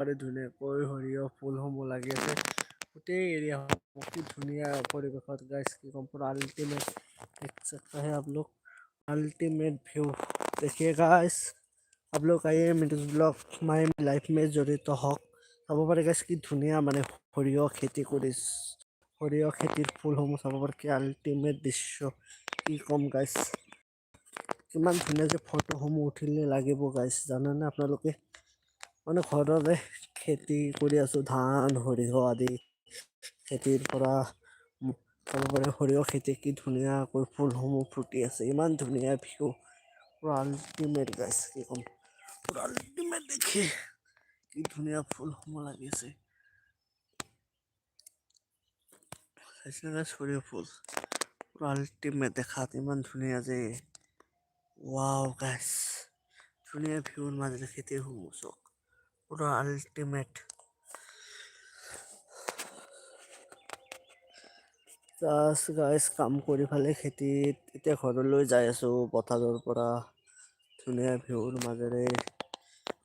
চাৰিওফালে ধুনীয়াকৈ সৰিয়হ ফুলসমূহ লাগি আছে গোটেই এৰিয়াসমূহ কি ধুনীয়া পৰিৱেশত গাইছ কি ক'ম পুৰা আল্টিমেট देख सकते हैं आप लोग अल्टीमेट व्यू देखिए गाइस आप लोग आइए मिडिल ब्लॉग মাই লাইফ মে জড়িত হওক চাব পাৰে গাইছ কি ধুনীয়া মানে সৰিয়হ খেতি কৰি সৰিয়হ খেতিৰ ফুলসমূহ চাব পাৰে কি আল্টিমেট দৃশ্য কি ক'ম গাইছ কিমান ধুনীয়া যে ফটোসমূহ উঠিলে লাগিব গাইছ জানেনে আপোনালোকে মানে ঘৰতে খেতি কৰি আছোঁ, ধান, সৰিয়হ আদি। খেতিৰ পৰা ম- সৰিয়হ খেতি কি ধুনীয়াকৈ ফুলসমূহ ফুটি আছে, ইমান ধুনীয়া ভিউ। পুৰা আল্টিমেট গাইছ কি ক'ম। পুৰা আল্টিমেট দেখি কি ধুনীয়া ফুলসমূহ লাগি আছে। চাইছেনে গাইছ সৰিয়হ ফুল? পুৰা আল্টিমেট দেখাত ইমান ধুনীয়া যে। ৱাও গাইছ ধুনীয়া ভিউৰ মাজেৰে খেতিসমূহ চাওক। পুৰা আল্টিমেট জাষ্ট গাইজ কাম কৰি ফালে খেতিত, এতিয়া ঘৰলৈ যাই আছোঁ, পথাৰৰ পৰা। ধুনীয়া ভিউৰ মাজেৰে।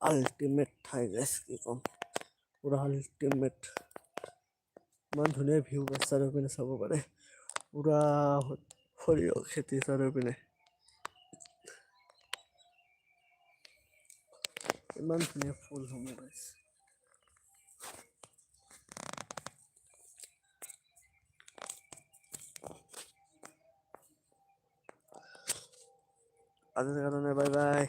আল্টিমেট ঠাই গাইজ কি ক'ম। পুৰা আল্টিমেট ইমান ধুনীয়া ভিউ গাইজ চাৰিওপিনে চাব পাৰে। পুৰা সৰিয়হ খেতি চাৰিওপিনে। ইমান ধুনীয়া ফুলসমূহ গাইজ আজিৰ কাৰণে বাই বাই